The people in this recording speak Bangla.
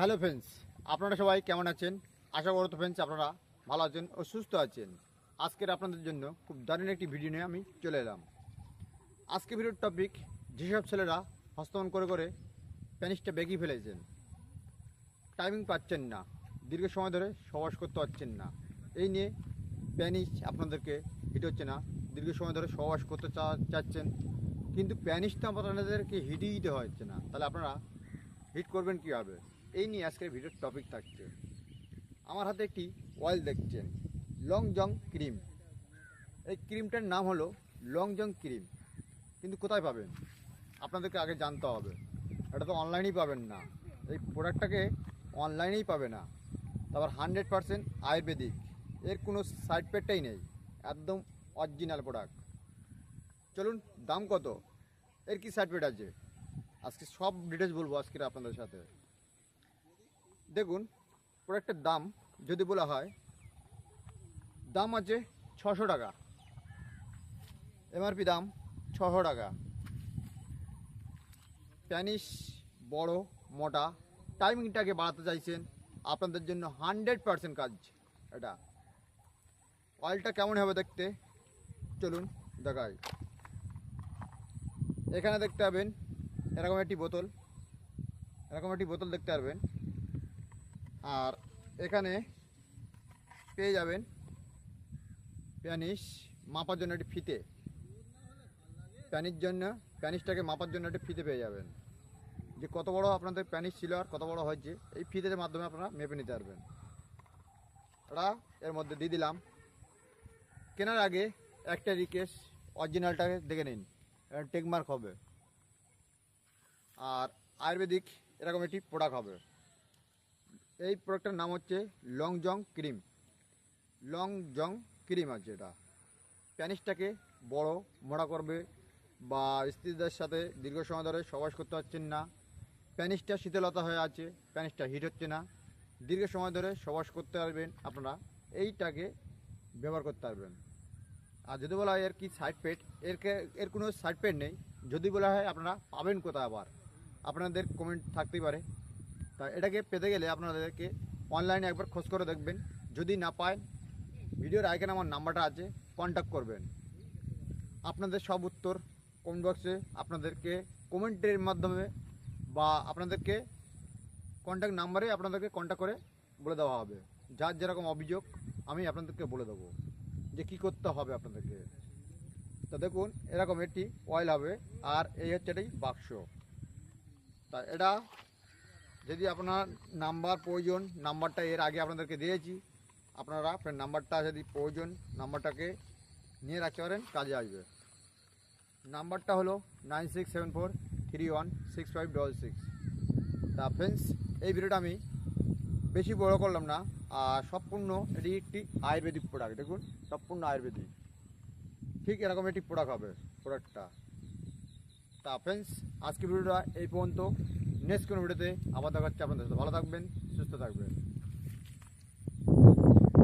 হ্যালো ফ্রেন্ডস, আপনারা সবাই কেমন আছেন? আশা করতো ফ্রেন্ডস আপনারা ভালো আছেন ও সুস্থ আছেন। আজকের আপনাদের জন্য খুব দারুণ একটি ভিডিও নিয়ে আমি চলে এলাম। আজকে ভিডিওর টপিক যেসব ছেলেরা হস্তমন করে করে প্যানিসটা বেগিয়ে ফেলেছেন টাইমিং পাচ্ছেন না, দীর্ঘ সময় ধরে সবাস করতে পারছেন না, এই নিয়ে প্যানিস আপনাদেরকে হিট হচ্ছে না, দীর্ঘ সময় ধরে সবাস করতে চাচ্ছেন, কিন্তু প্যানিসটা আপনাদেরকে হিটই দিতে হচ্ছে না। তাহলে আপনারা হিট করবেন কীভাবে? এই নিয়ে আজকের ভিডিওর টপিক থাকছে। আমার হাতে একটি অয়েল দেখছেন লং জং ক্রিম এই ক্রিমটার নাম হলো লং জং ক্রিম কিন্তু কোথায় পাবেন? আপনাদেরকে আগে জানতে হবে। এটা তো অনলাইনেই পাবেন না। এই প্রোডাক্টটাকে অনলাইনেই পাবে না। তারপর হান্ড্রেড পারসেন্ট আয়ুর্বেদিক। এর কোনো সাইড পেটটাই নেই। একদম অরিজিনাল প্রোডাক্ট চলুন, দাম কত? এর কি পেট আছে? আজকে সব ডিটেলস বলব আজকের আপনাদের সাথে। দেখুন, প্রোডাক্টের দাম যদি বলা হয়, দাম আছে ছশো টাকা। এমআরপি দাম ছশো টাকা। প্যানিস বড় মোটা, টাইমিংটাকে বাড়াতে চাইছেন, আপনাদের জন্য হান্ড্রেড পারসেন্ট কাজ এটা। অয়েলটা কেমন হবে দেখতে? চলুন দেখাই। এখানে দেখতে পাবেন, এরকম একটি বোতল। এরকম একটি বোতল দেখতে পারবেন। আর এখানে পেয়ে যাবেন প্যানিস মাপার জন্য একটি ফিতে। প্যানির জন্য প্যানিসটাকে মাপার জন্য একটি ফিতে পেয়ে যাবেন। যে কত বড় আপনাদের প্যানিস ছিল আর কত বড় হয়েছে, এই ফিতের মাধ্যমে আপনারা মেপে নিতে পারবেন। ওটা এর মধ্যে দিয়ে দিলাম। কেনার আগে একটা রিকোয়েস্ট অরিজিনালটাকে দেখে নিন। টেকমার্ক হবে। আর আয়ুর্বেদিক এরকম একটি প্রোডাক্ট হবে। এই প্রোডাক্টটার নাম হচ্ছে long jong cream long jong cream আছে এটা। প্যানিসটাকে বড় মোড়া করবে বা স্ত্রীদের সাথে দীর্ঘ সময় ধরে সবাস করতে পারছেন না। প্যানিসটা শীতলতা হয়ে আছে, প্যানিসটা হিট হচ্ছে না। দীর্ঘ সময় ধরে সবাস করতে পারবেন আপনারা, এইটাকে ব্যবহার করতে পারবেন। আর যদি বলা হয় এর কি সাইড পেট এর এর কোনো সাইড পেট নেই। যদি বলা হয় আপনারা পাবেন কোথায় আবার? আপনাদের কমেন্ট থাকতেই পারে। তা এটাকে পেতে গেলে আপনাদেরকে অনলাইনে একবার খোঁজ করে দেখবেন। যদি না পায়, ভিডিওর আইকানে আমার নাম্বারটা আছে কন্ট্যাক্ট করবেন। আপনাদের সব উত্তর কমেন্ট বক্সে আপনাদেরকে কমেন্টের মাধ্যমে বা আপনাদেরকে কন্ট্যাক্ট নাম্বারে আপনাদেরকে কন্ট্যাক্ট করে বলে দেওয়া হবে। যার যেরকম অভিযোগ, আমি আপনাদেরকে বলে দেবো যে কী করতে হবে আপনাদেরকে। তা দেখুন, এরকম একটি অয়েল হবে, আর এই হচ্ছে এটাই বাক্স। তা এটা যদি আপনার নাম্বার প্রয়োজন, নাম্বারটা এর আগে আপনাদেরকে দিয়েছি, আপনারা আপনার নাম্বারটা যদি প্রয়োজন, নাম্বারটাকে নিয়ে রাখতে পারেন, কাজে আসবে। নাম্বারটা হলো nine six seven four three one six five double six. এই ভিডিওটা আমি বেশি বড় করলাম না, আর সম্পূর্ণ এটি একটি আয়ুর্বেদিক প্রোডাক্ট দেখুন, সম্পূর্ণ আয়ুর্বেদিক। ঠিক এরকম একটি প্রোডাক্ট হবে প্রোডাক্টটা তা ফ্রেন্ডস আজকের ভিডিওটা এই পর্যন্ত। নেক্সট কোনো ভিডিওতে আবার দেখা হচ্ছে আপনাদের সাথে। ভালো থাকবেন, সুস্থ থাকবেন।